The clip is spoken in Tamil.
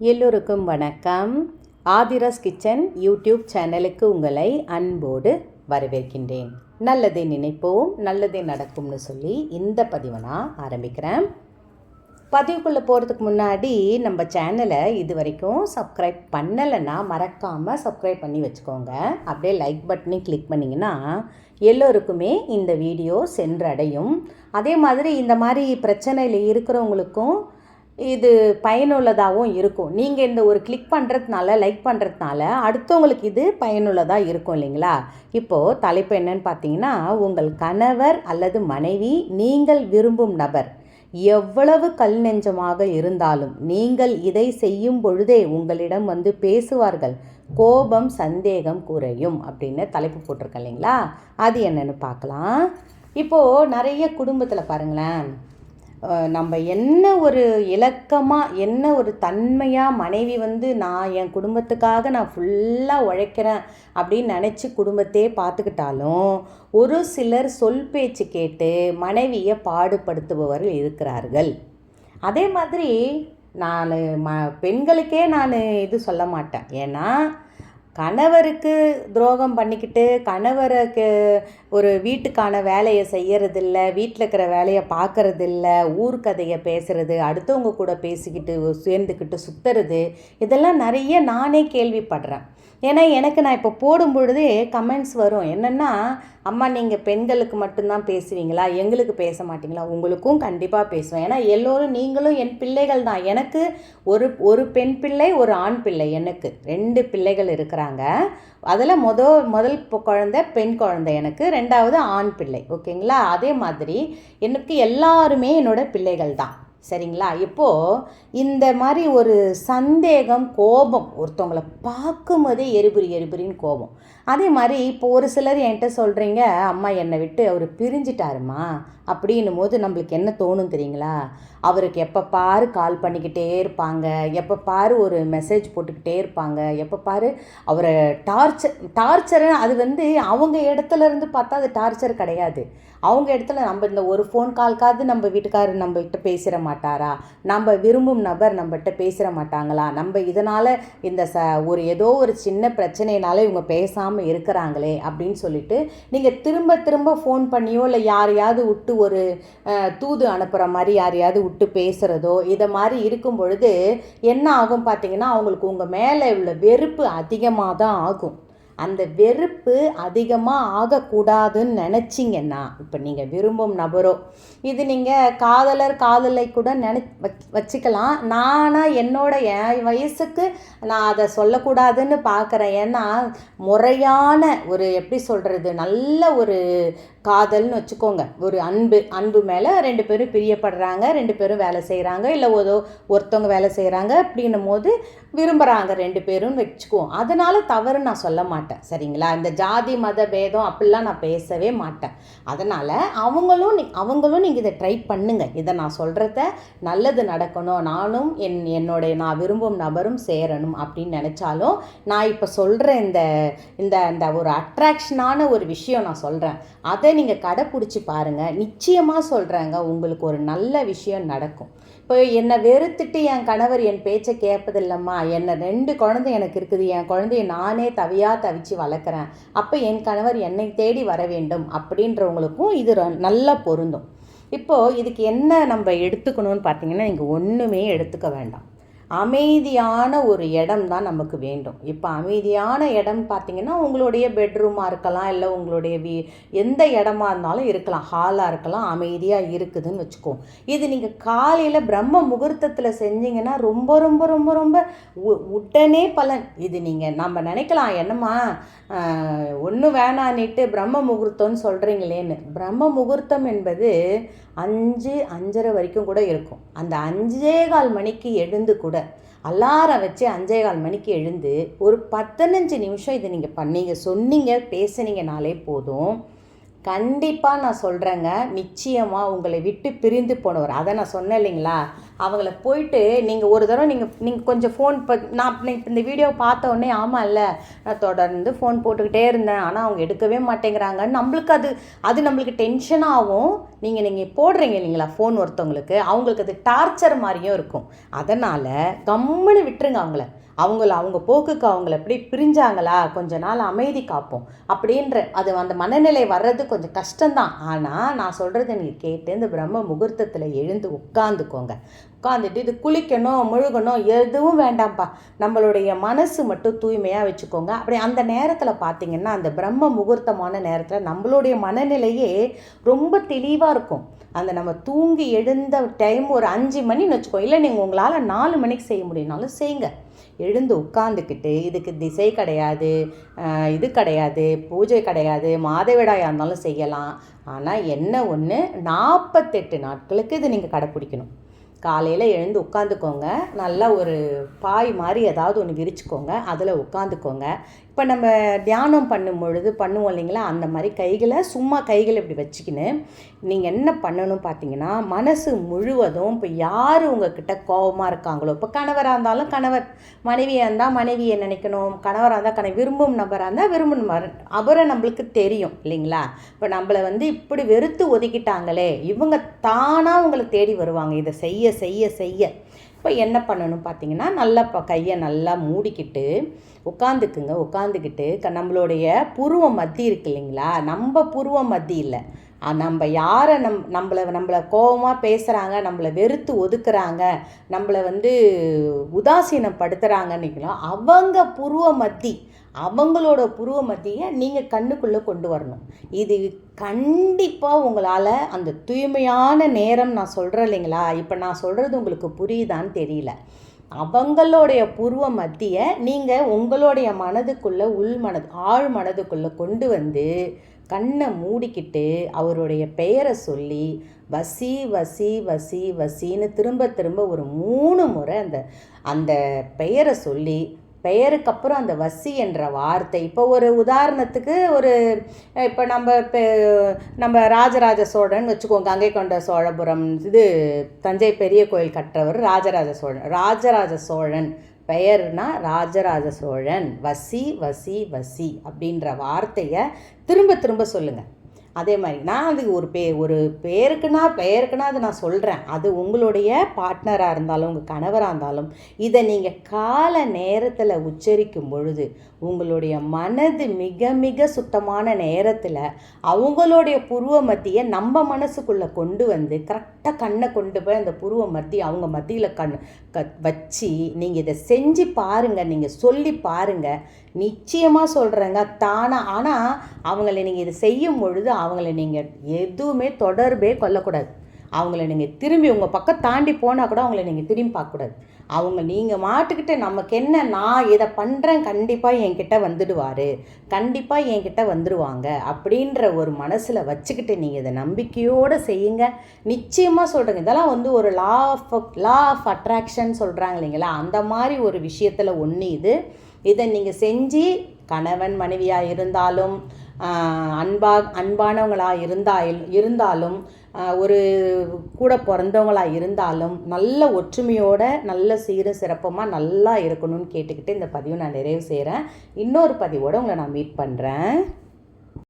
எல்லோருக்கும் வணக்கம். ஆதிராஸ் கிச்சன் யூடியூப் சேனலுக்கு உங்களை அன்போடு வரவேற்கின்றேன். நல்லதே நினைப்போம் நல்லதே நடக்கும்னு சொல்லி இந்த பதிவை நான் ஆரம்பிக்கிறேன். பதிவுக்குள்ளே போகிறதுக்கு முன்னாடி நம்ம சேனலை இது வரைக்கும் சப்ஸ்கிரைப் பண்ணலைன்னா மறக்காமல் சப்ஸ்கிரைப் பண்ணி வச்சுக்கோங்க. அப்படியே லைக் பட்டனையும் கிளிக் பண்ணிங்கன்னா எல்லோருக்குமே இந்த வீடியோ சென்றடையும். அதே மாதிரி இந்த மாதிரி பிரச்சனையில் இருக்கிறவங்களுக்கும் இது பயனுள்ளதாகவும் இருக்கும். நீங்கள் இந்த ஒரு கிளிக் பண்ணுறதுனால லைக் பண்ணுறதுனால அடுத்தவங்களுக்கு இது பயனுள்ளதாக இருக்கும் இல்லைங்களா? இப்போது தலைப்பு என்னன்னு பார்த்தீங்கன்னா உங்கள் கணவர் அல்லது மனைவி நீங்கள் விரும்பும் நபர். எவ்வளவு கல் நெஞ்சமாக இருந்தாலும் நீங்கள் இதை செய்யும் பொழுதே உங்களிடம் வந்து பேசுவார்கள். கோபம் சந்தேகம் குறையும் அப்படின்னு தலைப்பு போட்டிருக்கேன் இல்லைங்களா? அது என்னென்னு பார்க்கலாம். இப்போது நிறைய குடும்பத்தில் பாருங்களேன். நம்ம என்ன ஒரு இலக்கமாக என்ன ஒரு தன்மையாக மனைவி வந்து நான் என் குடும்பத்துக்காக நான் ஃபுல்லாக உழைக்கிறேன் அப்படின்னு நினச்சி குடும்பத்தையே பார்த்துக்கிட்டாலும் ஒரு சிலர் சொல் பேச்சு கேட்டு மனைவியை பாடுபடுத்துபவர்கள் இருக்கிறார்கள். அதே மாதிரி நான் ம பெண்களுக்கே நான் இது சொல்ல மாட்டேன். ஏன்னா கணவருக்கு துரோகம் பண்ணிக்கிட்டு கணவருக்கு ஒரு வீட்டுக்கான வேலையை செய்யறதில்ல வீட்டில் இருக்கிற வேலையை பார்க்கறதில்ல ஊர் கதையை பேசுகிறது அடுத்தவங்க கூட பேசிக்கிட்டு சேர்ந்துக்கிட்டு சுற்றுறது இதெல்லாம் நிறைய நானே கேள்விப்படுறேன். ஏன்னா எனக்கு நான் இப்போ போடும் பொழுதே கமெண்ட்ஸ் வரும். என்னென்னா அம்மா நீங்கள் பெண்களுக்கு மட்டும்தான் பேசுவீங்களா? எங்களுக்கு பேச மாட்டீங்களா? உங்களுக்கும் கண்டிப்பாக பேசுவேன். ஏன்னா எல்லோரும் நீங்களும் என் பிள்ளைகள் தான். எனக்கு ஒரு ஒரு பெண் பிள்ளை ஒரு ஆண் பிள்ளை எனக்கு. ரெண்டு பிள்ளைகள் இருக்கிறாங்க. அதில் முத முதல் குழந்த குழந்தை பெண் குழந்தை எனக்கு. ரெண்டாவது ஆண் பிள்ளை. ஓகேங்களா? அதே மாதிரி எனக்கு எல்லாருமே என்னோடய பிள்ளைகள் தான். சரிங்களா? இப்போது இந்த மாதிரி ஒரு சந்தேகம் கோபம் ஒருத்தவங்கள பார்க்கும்போதே எரிபுரி எரிபுரின்னு கோபம். அதே மாதிரி இப்போ ஒரு சிலர் என்கிட்ட சொல்கிறீங்க அம்மா என்னை விட்டு அவர் பிரிஞ்சிட்டாருமா? அப்படின்னும் போது நம்மளுக்கு என்ன தோணும் தெரியுங்களா? அவருக்கு எப்போ பாரு கால் பண்ணிக்கிட்டே இருப்பாங்க எப்போ பாரு ஒரு மெசேஜ் போட்டுக்கிட்டே இருப்பாங்க எப்போ பாரு அவரை டார்ச்சர் டார்ச்சர் அது வந்து அவங்க இடத்துல இருந்து பார்த்தா அது டார்ச்சர் கிடையாது. அவங்க இடத்துல நம்ம இந்த ஒரு ஃபோன் கால்க்காவது நம்ம வீட்டுக்காரர் நம்மகிட்ட பேசிட மாட்டாரா? நம்ம விரும்பும் நபர் நம்மகிட்ட பேசிட மாட்டாங்களா? நம்ம இதனால் இந்த ச ஒரு ஏதோ ஒரு சின்ன பிரச்சனைனால இவங்க பேசாமல் இருக்கிறாங்களே அப்படின்னு சொல்லிட்டு நீங்கள் திரும்ப திரும்ப ஃபோன் பண்ணியோ இல்லை யாரையாவது விட்டு ஒரு தூது அனுப்புகிற மாதிரி யாரையாவது விட்டு பேசுகிறதோ இதை மாதிரி இருக்கும் பொழுது என்ன ஆகும் பார்த்தீங்கன்னா அவங்களுக்கு உங்கள் மேலே உள்ள வெறுப்பு அதிகமாக தான் ஆகும். அந்த வெறுப்பு அதிகமாக ஆகக்கூடாதுன்னு நினச்சிங்கன்னா இப்போ நீங்கள் விரும்பும் நபரோ இது நீங்கள் காதலர் காதலை கூட நினை வச்- வச்சுக்கலாம். நானாக என்னோட என் வயசுக்கு நான் அதை சொல்லக்கூடாதுன்னு பார்க்குறேன் ஏன்னா முறையான ஒரு எப்படி சொல்கிறது நல்ல ஒரு காதல்னு வச்சுக்கோங்க. ஒரு அன்பு அன்பு மேலே ரெண்டு பேரும் பிரியப்படுறாங்க ரெண்டு பேரும் வேலை செய்கிறாங்க இல்லை ஏதோ ஒருத்தவங்க வேலை செய்கிறாங்க அப்படின்னும் போது விரும்புகிறாங்க ரெண்டு பேரும் வச்சுக்குவோம். அதனால் தவறு நான் சொல்ல மாட்டேன். சரிங்களா? இந்த ஜாதி மத பேதம் அப்படிலாம் நான் பேசவே மாட்டேன். அதனால் அவங்களும் நீ அவங்களும் நீங்கள் இதை ட்ரை பண்ணுங்கள் இதை நான் சொல்கிறத நல்லது நடக்கணும். நானும் என் என்னுடைய நான் விரும்பும் நபரும் சேரணும் அப்படின்னு நினச்சாலும் நான் இப்போ சொல்கிற இந்த இந்த இந்த ஒரு அட்ராக்ஷனான ஒரு விஷயம் நான் சொல்கிறேன் அதை நீங்கள் கடைப்பிடிச்சி பாருங்கள் நிச்சயமாக சொல்கிறாங்க உங்களுக்கு ஒரு நல்ல விஷயம் நடக்கும். இப்போ என்னை வெறுத்துட்டு என் கணவர் என் பேச்சை கேட்பதில்லம்மா என்னை ரெண்டு குழந்தை எனக்கு இருக்குது. என் குழந்தைய நானே தவியாக தவிச்சு வளர்க்குறேன். அப்போ என் கணவர் என்னை தேடி வர வேண்டும் அப்படின்றவங்களுக்கும் இது ரொ- நல்லா பொருந்தும். இப்போது இதுக்கு என்ன நம்ம எடுத்துக்கணும்னு பார்த்தீங்கன்னா நீங்கள் ஒன்றுமே எடுத்துக்க வேண்டாம். அமைதியான ஒரு இடம் தான் நமக்கு வேண்டும். இப்போ அமைதியான இடம் பார்த்தீங்கன்னா உங்களுடைய பெட்ரூமாக இருக்கலாம் இல்லை உங்களுடைய வீ எந்த இடமா இருந்தாலும் இருக்கலாம். ஹாலாக இருக்கலாம் அமைதியாக இருக்குதுன்னு வச்சுக்கோம் இது நீங்கள் காலையில் பிரம்ம முகூர்த்தத்தில் செஞ்சீங்கன்னா ரொம்ப ரொம்ப ரொம்ப ரொம்ப உ- உடனே பலன். இது நீங்கள் நம்ம நினைக்கலாம் என்னம்மா ஒன்றும் வேணான்னுட்டு பிரம்ம முகூர்த்தம்னு சொல்கிறீங்களேன்னு பிரம்ம முகூர்த்தம் என்பது அஞ்சு அஞ்சரை வரைக்கும் கூட இருக்கும். அந்த அஞ்சே கால் மணிக்கு எழுந்து கூட அலாரம் வச்சு அஞ்சே கால் மணிக்கு எழுந்து ஒரு பத்தனஞ்சு நிமிஷம் இதை நீங்கள் பண்ணீங்க சொன்னீங்க பேசுனீங்கனாலே போதும். கண்டிப்பாக நான் சொல்கிறேங்க நிச்சயமாக உங்களை விட்டு பிரிந்து போனவர். அதை நான் சொன்னேன் இல்லைங்களா? அவங்கள போயிட்டு நீங்கள் ஒரு தடவை நீங்கள் நீங்கள் கொஞ்சம் ஃபோன் ப நான் இந்த வீடியோ பார்த்த உடனே ஆமாம் இல்லை நான் தொடர்ந்து ஃபோன் போட்டுக்கிட்டே இருந்தேன். ஆனால் அவங்க எடுக்கவே மாட்டேங்கிறாங்க நம்மளுக்கு அது அது நம்மளுக்கு டென்ஷனாகவும் நீங்கள் நீங்கள் போடுறீங்க இல்லைங்களா ஃபோன் ஒருத்தவங்களுக்கு? அவங்களுக்கு அது டார்ச்சர் மாதிரியும் இருக்கும். அதனால் கம்முன்னு விட்டுருங்க அவங்கள. அவங்கள அவங்க போக்குக்கு அவங்கள எப்படி பிரிஞ்சாங்களா? கொஞ்ச நாள் அமைதி காப்போம். அப்படின்ற அது அந்த மனநிலை வர்றது கொஞ்சம் கஷ்டம்தான். ஆனால் நான் சொல்கிறத நீ கேட்டு இந்த பிரம்ம முகூர்த்தத்தில் எழுந்து உட்காந்துக்கோங்க உட்காந்துட்டு இது குளிக்கணும் முழுகணும் எதுவும் வேண்டாம்ப்பா. நம்மளுடைய மனசு மட்டும் தூய்மையாக வச்சுக்கோங்க. அப்படி அந்த நேரத்தில் பார்த்தீங்கன்னா அந்த பிரம்ம முகூர்த்தமான நேரத்தில் நம்மளுடைய மனநிலையே ரொம்ப தெளிவாக இருக்கும். அந்த நம்ம தூங்கி எழுந்த டைம் ஒரு அஞ்சு மணின்னு வச்சுக்கோ இல்லை நீங்கள் உங்களால் நாலு மணிக்கு செய்ய முடியும்னாலும் செய்யுங்க எழுந்து உட்காந்துக்கிட்டு இதுக்கு திசை கிடையாது இது கிடையாது பூஜை கிடையாது மாதவிடாயாக இருந்தாலும் செய்யலாம். ஆனால் என்ன ஒன்று நாற்பத்தெட்டு நாட்களுக்கு இது நீங்கள் கடைப்பிடிக்கணும். காலையில் எழுந்து உட்காந்துக்கோங்க. நல்லா ஒரு பாய் மாதிரி ஏதாவது ஒன்று விரிச்சுக்கோங்க. அதில் உட்காந்துக்கோங்க. இப்போ நம்ம தியானம் பண்ணும் பொழுது பண்ணுவோம் இல்லைங்களா? அந்த மாதிரி கைகளை சும்மா கைகளை இப்படி வச்சுக்கின்னு நீங்கள் என்ன பண்ணணும் பார்த்தீங்கன்னா மனசு முழுவதும் இப்போ யார் உங்ககிட்ட கோபமாக இருக்காங்களோ இப்போ கணவராக இருந்தாலும் கணவர் மனைவியாக இருந்தால் மனைவியை நினைக்கணும் கணவராக இருந்தால் கணவர் விரும்பும் நபராக இருந்தால் விரும்பும் அவரை நம்மளுக்கு தெரியும் இல்லைங்களா? இப்போ நம்மளை வந்து இப்படி வெறுத்து ஒதுக்கிட்டாங்களே இவங்க தானாக உங்களை தேடி வருவாங்க இதை செய்ய செய்ய செய்ய. இப்போ என்ன பண்ணணும் பார்த்தீங்கன்னா நல்லா இப்போ கையை நல்லா மூடிக்கிட்டு உட்காந்துக்குங்க உட்காந்துக்கிட்டு க நம்மளுடைய புருவ மத்தி இருக்கு இல்லைங்களா? நம்ம புருவ மத்தி இல்லை. நம்ம யாரை நம் நம்மளை நம்மளை கோபமாக பேசுகிறாங்க நம்மளை வெறுத்து ஒதுக்குறாங்க நம்மளை வந்து உதாசீனப்படுத்துகிறாங்கன்னுங்களோ அவங்க புருவ மத்தி அவங்களோட புருவ மத்தியை நீங்கள் கண்ணுக்குள்ளே கொண்டு வரணும். இது கண்டிப்பாக உங்களால் அந்த தூய்மையான நேரம் நான் சொல்கிறேன் இல்லைங்களா? இப்போ நான் சொல்கிறது உங்களுக்கு புரியுதான்னு தெரியல. அவங்களுடைய புருவ மத்தியை நீங்கள் உங்களுடைய மனதுக்குள்ளே உள் மனது ஆழ் மனதுக்குள்ளே கொண்டு வந்து கண்ணை மூடிக்கிட்டு அவருடைய பெயரை சொல்லி வசி வசி வசி வசின்னு திரும்ப திரும்ப ஒரு மூணு முறை அந்த அந்த பெயரை சொல்லி பெயருக்கு அப்புறம் அந்த வசி என்ற வார்த்தை. இப்போ ஒரு உதாரணத்துக்கு ஒரு இப்போ நம்ம இப்போ நம்ம ராஜராஜ சோழன் வச்சுக்கோங்க கங்கை கொண்ட சோழபுரம் இது தஞ்சை பெரிய கோயில் கற்றவர் ராஜராஜ சோழன் ராஜராஜ சோழன். பெயர்னா ராஜராஜ சோழன். வசி வசி வசி அப்படின்ற வார்த்தையை திரும்ப திரும்ப சொல்லுங்கள் அதே மாதிரி நான் அது ஒரு பே ஒரு பேருக்குன்னா பெயருக்குன்னா அது நான் சொல்கிறேன் அது உங்களுடைய பார்ட்னராக இருந்தாலும் உங்கள் கணவராக இருந்தாலும் இதை நீங்கள் கால நேரத்தில் உச்சரிக்கும் பொழுது உங்களுடைய மனது மிக மிக சுத்தமான நேரத்தில் அவங்களுடைய புருவ மத்தியை நம்ம மனசுக்குள்ளே கொண்டு வந்து கரெக்டாக கண்ணை கொண்டு போய் அந்த புருவ மத்தி அவங்க மத்தியில் கண் க வச்சு நீங்கள் இதை செஞ்சு பாருங்கள் நீங்கள் சொல்லி பாருங்கள் நிச்சயமாக சொல்கிறேங்க தானாக ஆனால் அவங்கள நீங்கள் இதை செய்யும் பொழுது அவங்கள நீங்கள் எதுவுமே தொடர்பே கொள்ளக்கூடாது. அவங்கள நீங்கள் திரும்பி உங்கள் பக்கம் தாண்டி போனால் கூட அவங்கள நீங்கள் திரும்பி பார்க்கக்கூடாது. அவங்க நீங்கள் மாட்டுக்கிட்ட நமக்கு என்ன நான் இதை பண்ணுறேன் கண்டிப்பாக என்கிட்ட வந்துடுவார். கண்டிப்பாக என்கிட்ட வந்துடுவாங்க அப்படின்ற ஒரு மனசில் வச்சுக்கிட்டு நீங்கள் இதை நம்பிக்கையோடு செய்யுங்க. நிச்சயமாக சொல்கிறேங்க இதெல்லாம் வந்து ஒரு law of law of attraction சொல்கிறாங்க இல்லைங்களா? அந்த மாதிரி ஒரு விஷயத்தில் ஒன்று இது. இதை நீங்கள் செஞ்சு கணவன் மனைவியாக இருந்தாலும் அன்பாக அன்பானவங்களாக இருந்தால் இருந்தாலும் ஒரு கூட பிறந்தவங்களாக இருந்தாலும் நல்ல ஒற்றுமையோட நல்ல சீர சிறப்பமாக நல்லா இருக்கணும்னு கேட்டுக்கிட்டு இந்த பதிவை நான் நிறைவு செய்கிறேன் இன்னொரு பதிவோடு உங்களை நான் மீட் பண்ணுறேன்